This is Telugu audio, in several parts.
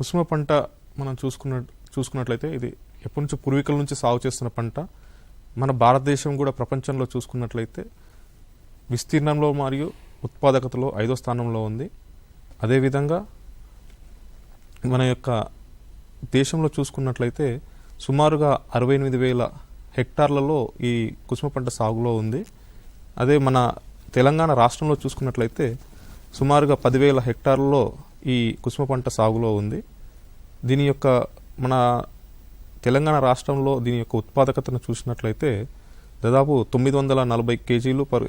కుసుమ పంట మనం చూసుకున్న చూసుకున్నట్లయితే ఇది ఎప్పటి నుంచి పూర్వీకుల నుంచి సాగు చేస్తున్న పంట. మన భారతదేశం కూడా ప్రపంచంలో చూసుకున్నట్లయితే విస్తీర్ణంలో మరియు ఉత్పాదకతలో ఐదో స్థానంలో ఉంది. అదేవిధంగా మన యొక్క దేశంలో చూసుకున్నట్లయితే సుమారుగా అరవై ఎనిమిది వేల హెక్టార్లలో ఈ కుసుమ పంట సాగులో ఉంది. అదే మన తెలంగాణ రాష్ట్రంలో చూసుకున్నట్లయితే సుమారుగా పదివేల హెక్టార్లలో ఈ కుసుమ పంట సాగులో ఉంది. దీని యొక్క మన తెలంగాణ రాష్ట్రంలో దీని యొక్క ఉత్పాదకతను చూసినట్లయితే దాదాపు తొమ్మిది వందల నలభై కేజీలు పర్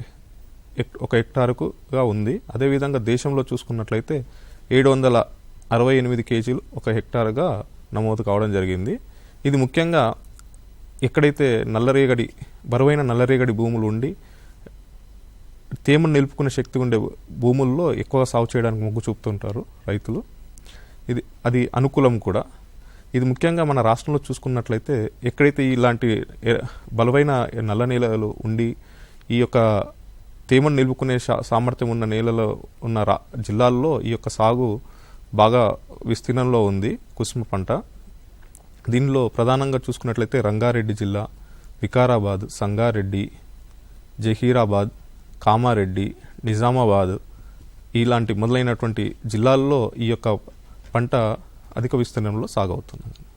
ఒక హెక్టారుకుగా ఉంది. అదేవిధంగా దేశంలో చూసుకున్నట్లయితే ఏడు వందల అరవై ఎనిమిది కేజీలు ఒక హెక్టారుగా నమోదు కావడం జరిగింది. ఇది ముఖ్యంగా ఎక్కడైతే నల్లరేగడి బరువైన నల్లరేగడి భూములు ఉండి తేమను నిలుపుకునే శక్తి ఉండే భూముల్లో ఎక్కువగా సాగు చేయడానికి మొగ్గు చూపుతుంటారు రైతులు. ఇది అది అనుకూలం కూడా. ఇది ముఖ్యంగా మన రాష్ట్రంలో చూసుకున్నట్లయితే ఎక్కడైతే ఇలాంటి బలమైన నల్ల నేలలు ఉండి ఈ యొక్క తేమను నిలుపుకునే సామర్థ్యం ఉన్న నేలలో ఉన్న రా జిల్లాల్లో ఈ యొక్క సాగు బాగా విస్తీర్ణంలో ఉంది కుసుమ పంట. దీనిలో ప్రధానంగా చూసుకున్నట్లయితే రంగారెడ్డి జిల్లా వికారాబాద్ సంగారెడ్డి జహీరాబాద్ కామారెడ్డి నిజామాబాద్ ఇలాంటి మొదలైనటువంటి జిల్లాల్లో ఈ యొక్క పంట అధిక విస్తీర్ణంలో సాగవుతుంది